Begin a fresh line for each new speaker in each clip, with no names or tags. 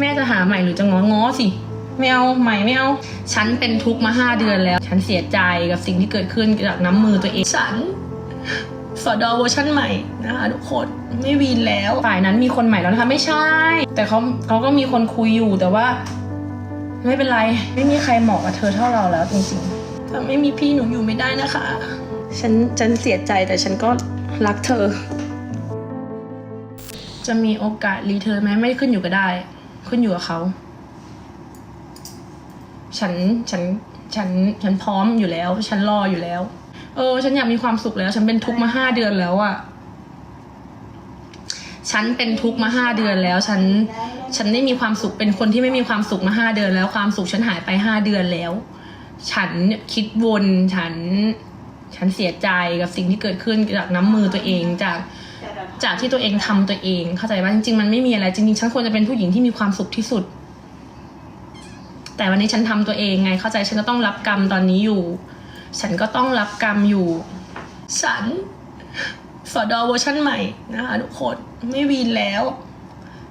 แม่จะหาใหม่หรือจะง้อง้อสิไม่เอาใหม่ไม่เอา ฉันเป็นทุกข์มาห้าเดือนแล้ว ฉันเสียใจกับสิ่งที่เกิดขึ้นจากน้ำมือตัวเอง ฉันสอดอเวอร์ชั่นใหม่นะคะทุกคนไม่วีนแล้ว ฝ่ายนั้นมีคนใหม่แล้วนะคะ ไม่ใช่ แต่เขาเขาก็มีคนคุยอยู่แต่ว่า ไม่เป็นไร ไม่มีใครเหมาะกับเธอเท่าเราแล้วจริงๆถ้าไม่มีพี่หนูอยู่ไม่ได้นะคะ ฉันฉันเสียใจแต่ฉันก็รักเธอ จะมีโอกาสรีเทิร์นไหมไม่ขึ้นอยู่ก็ได้ ขึ้นอยู่กับเขา ฉันฉันฉันฉันพร้อมอยู่แล้ว ฉันรออยู่แล้ว เออ ฉันอยากมีความสุขแล้ว ฉันเป็นทุกข์มาห้าเดือนแล้วอะฉันเป็นทุกข์มาห้าเดือนแล้ว ฉัน ฉันไม่มีความสุขเป็นคนที่ไม่มีความสุขมาห้าเดือน แล้วความสุขฉันหายไปห้าเดือนแล้ว ฉันคิดวนฉัน ฉันเสียใจกับสิ่งที่เกิดขึ้นจากน้ำมือตัวเองจาก จากที่ตัวเองทำตัวเอง เข้าใจว่าจริงๆมันไม่มีอะไรจริงๆฉันควรจะเป็นผู้หญิงที่มีความสุขที่สุด แต่วันนี้ฉันทำตัวเองไง เข้าใจฉันก็ต้องรับกรรมตอนนี้อยู่ ฉันก็ต้องรับกรรมอยู่ ฉันสอดอเวอร์ชั่นใหม่นะคะทุกคนไม่วีนแล้ว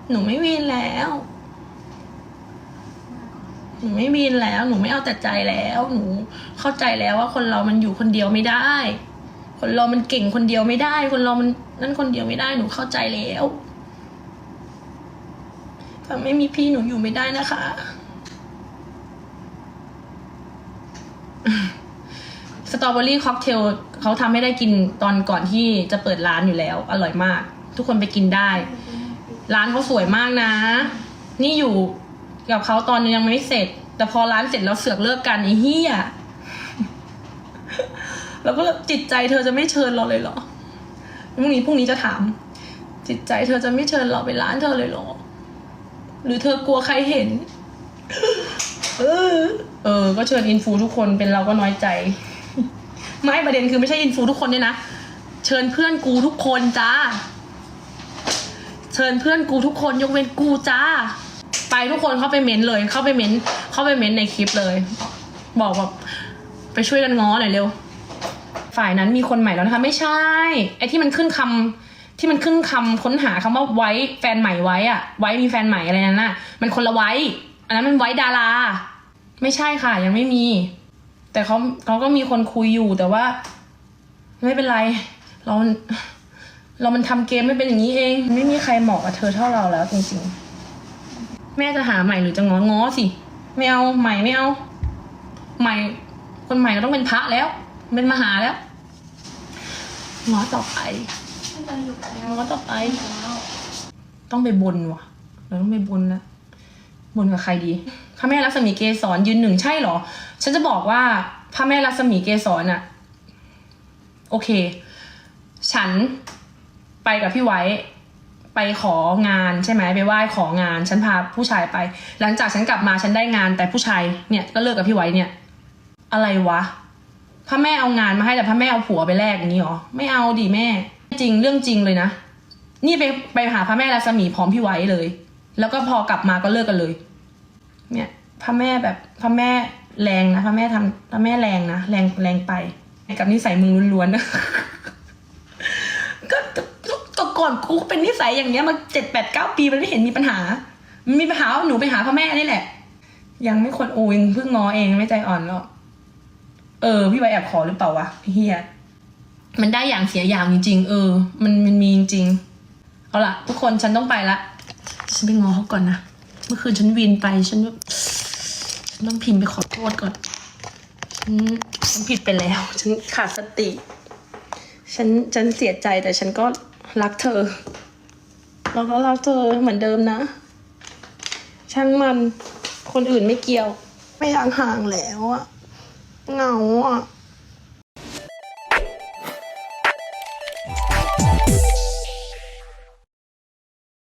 หนูไม่วีนแล้วหนูไม่วีนแล้ว หนูไม่เอาแต่ใจแล้ว หนูเข้าใจแล้วว่าคนเรามันอยู่คนเดียวไม่ได้ คนเรามันเก่งคนเดียวไม่ได้ คนเรามันนั่นคนเดียวไม่ได้หนูเข้าใจแล้วถ้าไม่มีพี่หนูอยู่ไม่ได้นะคะ สตรอเบอรี่ค็อกเทลเขาทำให้ได้กินตอนก่อนที่จะเปิดร้านอยู่แล้ว อร่อยมาก ทุกคนไปกินได้ ร้านเขาสวยมากนะ นี่อยู่กับเขาตอนยังไม่เสร็จ แต่พอร้านเสร็จแล้วเสือกเลิกกันไอ้เหี้ย แล้วก็จิตใจเธอจะไม่เชิญเราเลยเหรอพรุ่งนี้พรุ่งนี้จะถาม จิตใจเธอจะไม่เชิญเราไปร้านเธอเลยเหรอ หรือเธอกลัวใครเห็น เออ เออ ก็เชิญอินฟูทุกคนเป็นเราก็น้อยใจ ไม่ประเด็นคือไม่ใช่อินฟูทุกคนเนี่ยนะ เชิญเพื่อนกูทุกคนจ้า เชิญเพื่อนกูทุกคนยกเว้นกูจ้า ไปทุกคนเข้าไปเม้นเลย เข้าไปเม้น เข้าไปเม้นในคลิปเลย บอกแบบไปช่วยกันง้อหน่อยเร็ว ฝ่ายนั้นมีคนใหม่แล้วนะคะ ไม่ใช่ไอ้ที่มันขึ้นคำที่มันขึ้นคำค้นหาคำว่าไว้แฟนใหม่ไว้อะไว้มีแฟนใหม่อะไรนั่นน่ะมันคนละไว้ อันนั้นมันไว้ดารา ไม่ใช่ค่ะ ยังไม่มี แต่เขาเขาก็มีคนคุยอยู่แต่ว่า ไม่เป็นไร เราเรามันทำเกมไม่เป็นอย่างนี้เอง ไม่มีใครเหมาะกับเธอเท่าเราแล้วจริงๆ แม่จะหาใหม่หรือจะง้อง้อสิ ไม่เอาใหม่ไม่เอา ใหม่ คนใหม่ก็ต้องเป็นพระแล้ว เป็นมหาแล้วง้อต่อไปง้อต่อไป ต้องไปบนว่ะ เราต้องไปบนนะบนกับใครดีพระแม่รัศมีเกศรยืนหนึ่งใช่เหรอ ฉันจะบอกว่าพระแม่รัศมีเกศรอะโอเค ฉันไปกับพี่ไว้ไปของานใช่ไหมไปไหว้ของาน ฉันพาผู้ชายไป หลังจากฉันกลับมาฉันได้งานแต่ผู้ชายเนี่ยก็เลิกกับพี่ไว้เนี่ย อะไรวะ พระแม่เอางานมาให้แต่พระแม่เอาผัวไปแลกอย่างนี้หรอไม่เอาดิแม่ จริงเรื่องจริงเลยนะนี่ไปไปหาพระแม่รัศมีพร้อมพี่ไว้เลย แล้วก็พอกลับมาก็เลิกกันเลย เนี่ยพระแม่แบบพระแม่แรงนะพระแม่ทำพระแม่แรงนะแรงแรงไปกับนิสัยมึงล้วนๆก็ก็ก่อนกูเป็นนิสัยอย่างเนี้ยมาเจ็ดแปดเก้าปีมันไม่เห็นมีปัญหา มีปัญหาหนูไปหาพระแม่นี่แหละ ยังไม่คนโอ้ยงเพิ่งงอเองไม่ใจอ่อนหรอก เออ พี่ไว้แอบขอหรือเปล่าวะเฮียมันได้อย่างเสียอย่างจริงๆเออ มันมันมีจริงๆเอาล่ะ ทุกคนฉันต้องไปละ ฉันไปงอเขาก่อนนะ เมื่อคืนฉันวีนไปฉันแบบฉันต้องพิมพ์ไปขอโทษก่อน ฉันฉันผิดไปแล้ว ฉันขาดสติ ฉันฉันเสียใจแต่ฉันก็รักเธอแล้วก็รักเธอเหมือนเดิมนะ ช่างมันคนอื่นไม่เกี่ยว ไม่ห่างๆแล้วอะ เหงาอะ